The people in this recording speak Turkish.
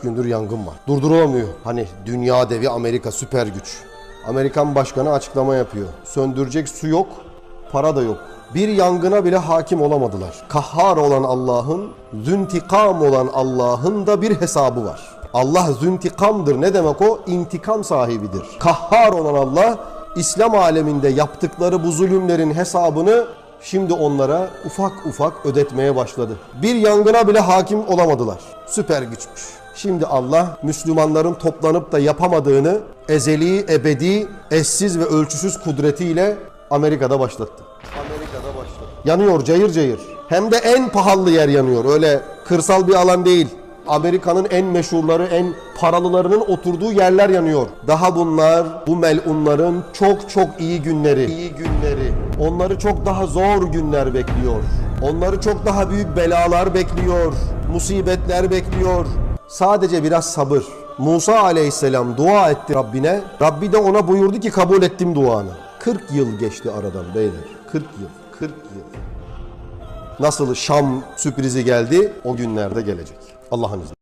gündür yangın var. Durdurulamıyor. Hani dünya devi Amerika süper güç. Amerikan başkanı açıklama yapıyor. Söndürecek su yok, para da yok. Bir yangına bile hakim olamadılar. Kahhar olan Allah'ın, züntikam olan Allah'ın da bir hesabı var. Allah züntikamdır. Ne demek o? İntikam sahibidir. Kahhar olan Allah, İslam aleminde yaptıkları bu zulümlerin hesabını şimdi onlara ufak ufak ödetmeye başladı. Bir yangına bile hakim olamadılar. Süper güçmüş. Şimdi Allah Müslümanların toplanıp da yapamadığını ezeli, ebedi, eşsiz ve ölçüsüz kudretiyle Amerika'da başlattı. Amerika'da başlattı. Yanıyor cayır cayır. Hem de en pahalı yer yanıyor. Öyle kırsal bir alan değil. Amerika'nın en meşhurları, en paralılarının oturduğu yerler yanıyor. Daha bunlar bu melunların çok çok iyi günleri. İyi günleri. Onları çok daha zor günler bekliyor. Onları çok daha büyük belalar bekliyor. Musibetler bekliyor. Sadece biraz sabır. Musa aleyhisselam dua etti Rabbine. Rabbi de ona buyurdu ki kabul ettim duanı. 40 yıl geçti aradan beyler. 40 yıl. 40 yıl. Nasıl Şam sürprizi geldi o günlerde gelecek. Allah'ın izniyle.